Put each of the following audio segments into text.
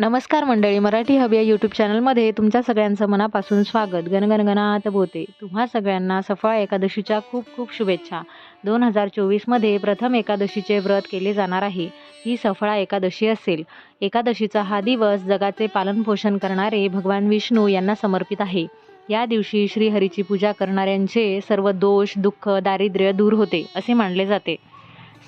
नमस्कार मंडळी मराठी हब या यूट्यूब चॅनलमध्ये तुमच्या सगळ्यांचं मनापासून स्वागत. गणगणगणात बोते तुम्हा सगळ्यांना सफळ एकादशीच्या खूप खूप शुभेच्छा. दोन हजार चोवीसमध्ये प्रथम एकादशीचे व्रत केले जाणार आहे. ही सफळा एकादशी असेल. एकादशीचा हा दिवस जगाचे पालनपोषण करणारे भगवान विष्णू यांना समर्पित आहे. या दिवशी श्रीहरीची पूजा करणाऱ्यांचे सर्व दोष दुःख दारिद्र्य दूर होते असे मानले जाते.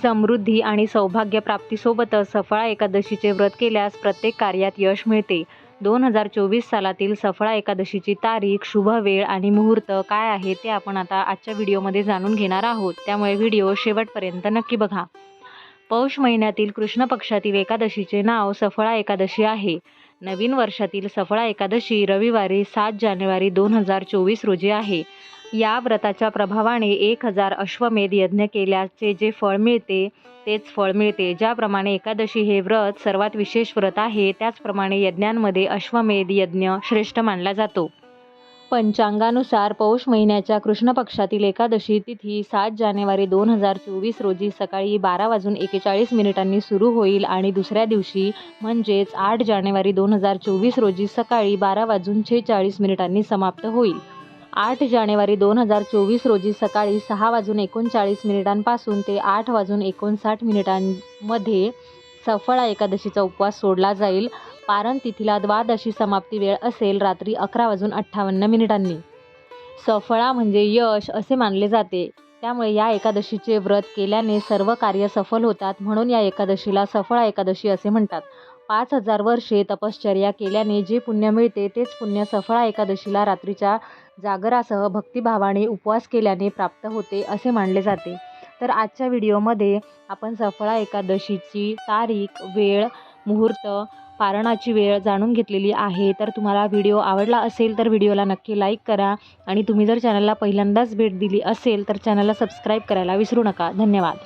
समृद्धी आणि सौभाग्य प्राप्तीसोबतच सफळा एकादशीचे व्रत केल्यास प्रत्येक कार्यात यश मिळते. दोन हजार चोवीस सालातील सफळा एकादशीची तारीख शुभ वेळ आणि मुहूर्त काय आहे ते आपण आता आजच्या व्हिडिओमध्ये जाणून घेणार आहोत. त्यामुळे व्हिडिओ शेवटपर्यंत नक्की बघा. पौष महिन्यातील कृष्ण पक्षातील एकादशीचे नाव सफळा एकादशी आहे. नवीन वर्षातील सफळा एकादशी रविवारी सात जानेवारी दोन हजार चोवीस रोजी आहे. या व्रताच्या प्रभावाने एक हजार अश्वमेध यज्ञ केल्याचे जे फळ मिळते तेच फळ मिळते. ज्याप्रमाणे एकादशी हे व्रत सर्वात विशेष व्रत आहे त्याचप्रमाणे यज्ञांमध्ये अश्वमेध यज्ञ श्रेष्ठ मानला जातो. पंचांगानुसार पौष महिन्याच्या कृष्ण पक्षातील एकादशी तिथी सात जानेवारी दोन हजार चोवीस रोजी सकाळी बारा वाजून एकेचाळीस मिनिटांनी सुरू होईल आणि दुसऱ्या दिवशी म्हणजेच आठ जानेवारी दोन हजार चोवीस रोजी सकाळी बारा वाजून छेचाळीस मिनिटांनी समाप्त होईल. आठ जानेवारी दोन हजार चोवीस रोजी सकाळी सहा वाजून एकोणचाळीस मिनिटांपासून ते आठ वाजून एकोणसाठ मिनिटांमध्ये सफळा एकादशीचा उपवास सोडला जाईल. पारण तिथीला द्वादशी समाप्ती वेळ असेल रात्री अकरा वाजून अठ्ठावन्न मिनिटांनी. सफळा म्हणजे यश असे मानले जाते. त्यामुळे या एकादशीचे व्रत केल्याने सर्व कार्य सफल होतात म्हणून या एकादशीला सफळा एकादशी असे म्हणतात. पाच हजार वर्षे तपश्चर्या केल्याने जे पुण्य मिळते तेच पुण्य सफळा एकादशीला रात्रीच्या जागरासह भक्तिभावाने उपवास केल्याने प्राप्त होते असे मानले जाते. तर आजच्या व्हिडिओमध्ये आपण सफळा एकादशीची तारीख वेळ मुहूर्त पारणाची वेळ जाणून घेतलेली आहे. तर तुम्हाला व्हिडिओ आवडला असेल तर व्हिडिओला नक्की लाईक करा आणि तुम्ही जर चॅनलला पहिल्यांदाच भेट दिली असेल तर चॅनलला सबस्क्राईब करायला विसरू नका. धन्यवाद.